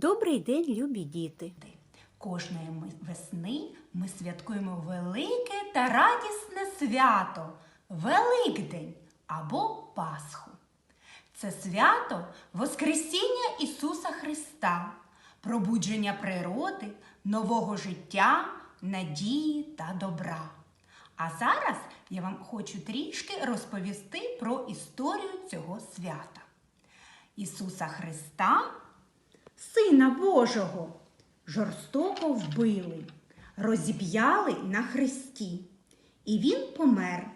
Добрий день, любі діти! Кожної весни ми святкуємо велике та радісне свято Великдень або Пасху. Це свято Воскресіння Ісуса Христа, пробудження природи, нового життя, надії та добра. А зараз я вам хочу трішки розповісти про історію цього свята. Ісуса Христа Сина Божого жорстоко вбили, розіп'яли на хресті, і він помер.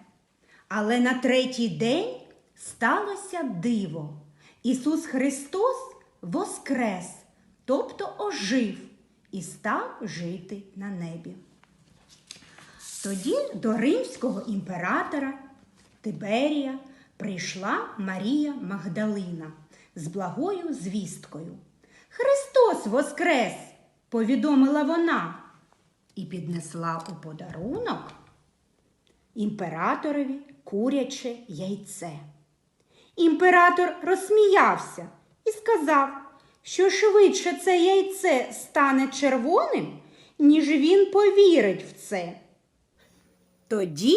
Але на третій день сталося диво. Ісус Христос воскрес, тобто ожив і став жити на небі. Тоді до римського імператора Тиберія прийшла Марія Магдалина з благою звісткою. Христос воскрес! повідомила вона і піднесла у подарунок імператорові куряче яйце. Імператор розсміявся і сказав, що швидше це яйце стане червоним, ніж він повірить в це. Тоді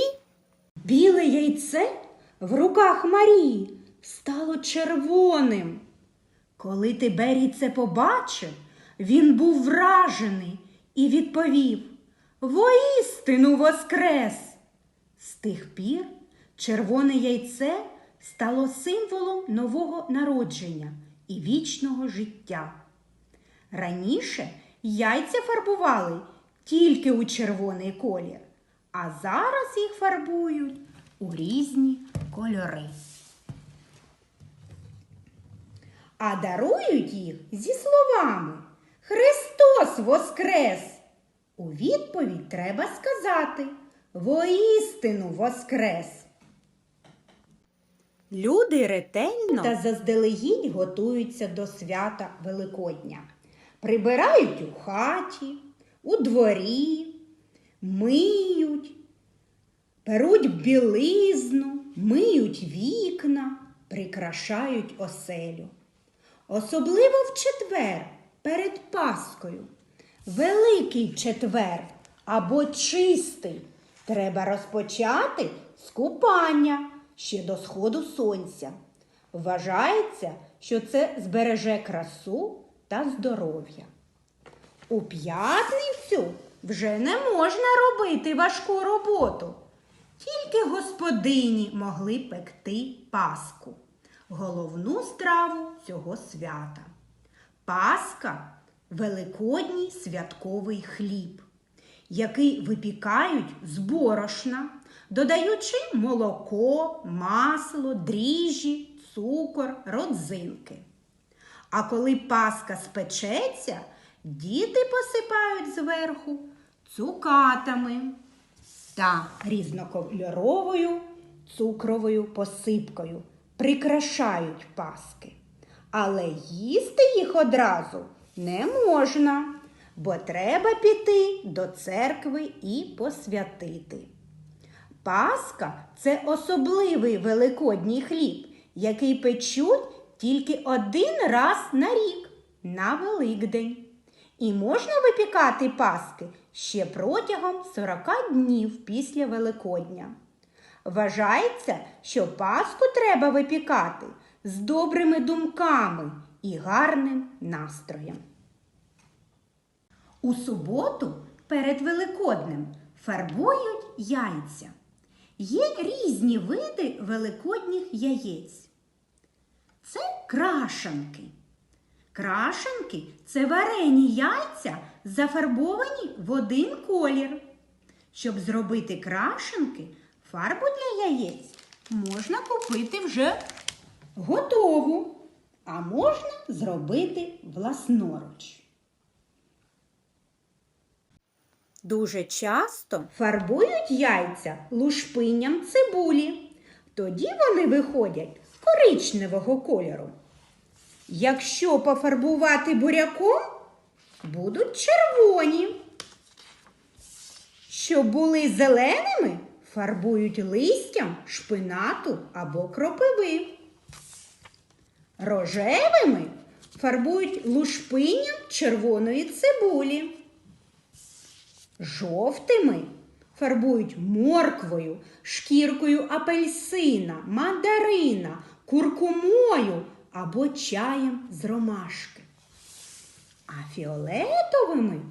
біле яйце в руках Марії стало червоним. Коли Тиберій це побачив, він був вражений і відповів Воістину воскрес! З тих пір червоне яйце стало символом нового народження і вічного життя. Раніше яйця фарбували тільки у червоний колір, а зараз їх фарбують у різні кольори. А дарують їх зі словами Христос Воскрес! У відповідь треба сказати Воістину Воскрес! Люди ретельно Та заздалегідь готуються до свята Великодня. Прибирають у хаті, у дворі, миють, перуть білизну, миють вікна, прикрашають оселю. Особливо в четвер перед Паскою. Великий четвер або чистий. Треба розпочати з купання ще до сходу сонця. Вважається, що це збереже красу та здоров'я. У п'ятницю вже не можна робити важку роботу. Тільки господині могли пекти паску, головну страву цього свята. Паска великодній святковий хліб, який випікають з борошна, додаючи молоко, масло, дріжджі, цукор, родзинки. А коли паска спечеться, діти посипають зверху цукатами та різнокольоровою цукровою посипкою, прикрашають паски. Але їсти їх одразу не можна, бо треба піти до церкви і посвятити. Паска це особливий великодній хліб, який печуть тільки один раз на рік на Великдень. І можна випікати паски ще протягом 40 днів після Великодня. Вважається, що паску треба випікати з добрими думками і гарним настроєм. У суботу перед Великоднем фарбують яйця. Є різні види великодніх яєць. Це крашанки. Крашенки це варені яйця, зафарбовані в один колір. Щоб зробити крашенки, фарбу для яєць можна купити вже готову, а можна зробити власноруч. дуже часто Фарбують яйця лушпинням цибулі. Тоді вони виходять з коричневого кольору. Якщо пофарбувати буряком, будуть червоні. Щоб були зеленими, фарбують листям шпинату або кропиви. Рожевими фарбують лушпинням червоної цибулі. Жовтими фарбують морквою, шкіркою апельсина, мандарина, куркумою або чаєм з ромашки. А фіолетовими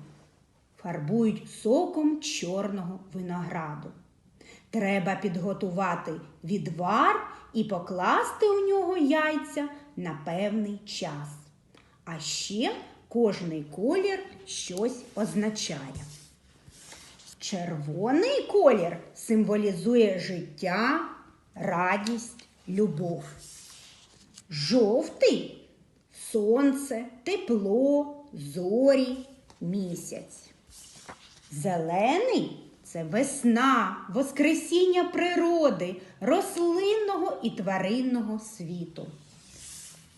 фарбують соком чорного винограду. Треба підготувати відвар і покласти у нього яйця на певний час. А ще кожний колір щось означає. Червоний колір символізує життя, радість, любов. Жовтий сонце, тепло, зорі, місяць. Зелений це весна, воскресіння природи, рослинного і тваринного світу.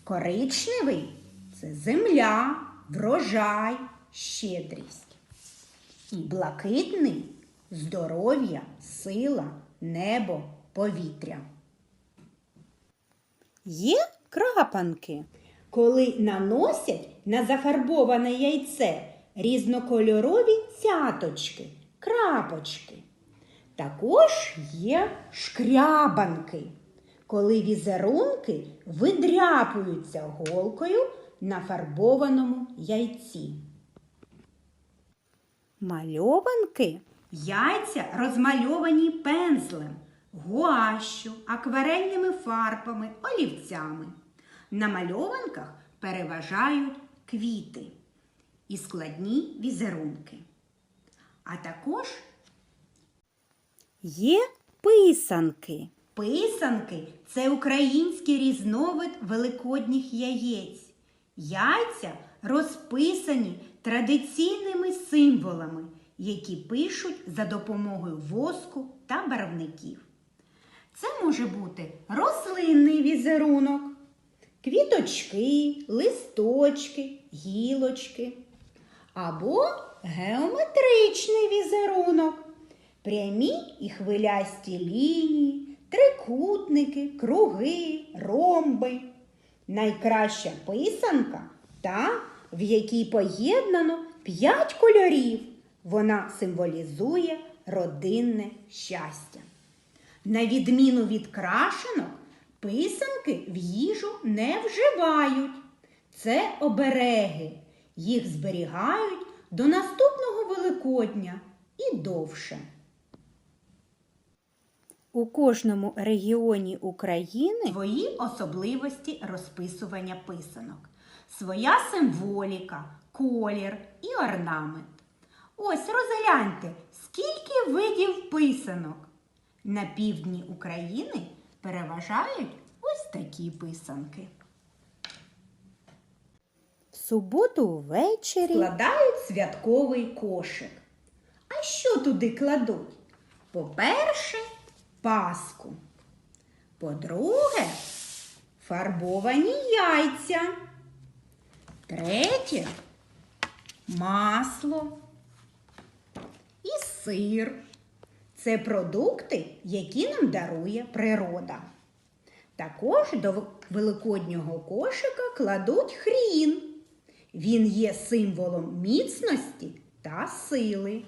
Коричневий це земля, врожай, щедрість. І блакитний здоров'я, сила, небо, повітря. Є крапанки. Коли наносять на зафарбоване яйце різнокольорові цяточки, крапочки. Також є шкрябанки, коли візерунки видряпуються голкою на фарбованому яйці. Мальованки. Яйця розмальовані пензлем, гуашю, акварельними фарбами, олівцями. На мальованках переважають квіти і складні візерунки. А також Є писанки. писанки це український різновид великодніх яєць. Яйця розписані традиційними символами, які пишуть за допомогою воску та барвників. Це може бути рослинний візерунок, квіточки, листочки, гілочки або геометричний візерунок. Прямі і хвилясті лінії, трикутники, круги, ромби. Найкраща писанка та, в якій поєднано п'ять кольорів. Вона символізує родинне щастя. На відміну від крашенок, писанки в їжу не вживають. Це обереги. Їх зберігають до наступного Великодня і довше. У кожному регіоні України Свої особливості розписування писанок, своя символіка, колір і орнамент. Ось розгляньте, скільки видів писанок. На півдні України переважають ось такі писанки. Суботу ввечері Складають святковий кошик. А що туди кладуть? По-перше, паску. По-друге, фарбовані яйця. Третє масло і сир. Це продукти, які нам дарує природа. Також до великоднього кошика кладуть хрін. Він є символом міцності та сили.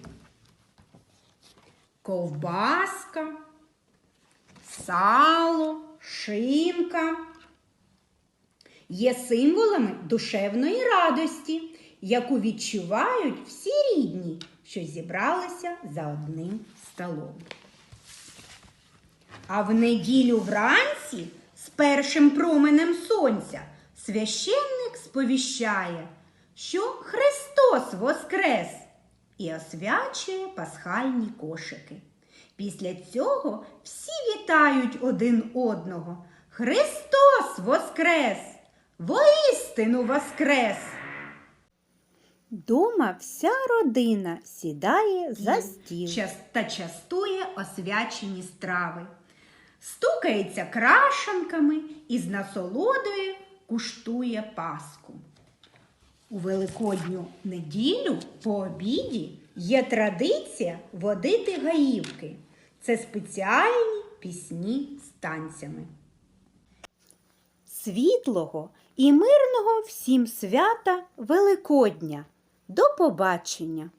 Ковбаска, сало, шинка є символами душевної радості, яку відчувають всі рідні, що зібралися за одним столом. А в неділю вранці з першим променем сонця священник сповіщає, що Христос воскрес і освячує пасхальні кошики. Після цього всі вітають один одного. Христос воскрес! Воістину воскрес! дома вся родина сідає за стіл. Та частує освячені страви. Стукається крашанками і з насолодою куштує паску. У Великодню неділю по обіді є традиція водити гаївки. Це спеціальні пісні з танцями. Світлого і мирного всім свята Великодня. До побачення!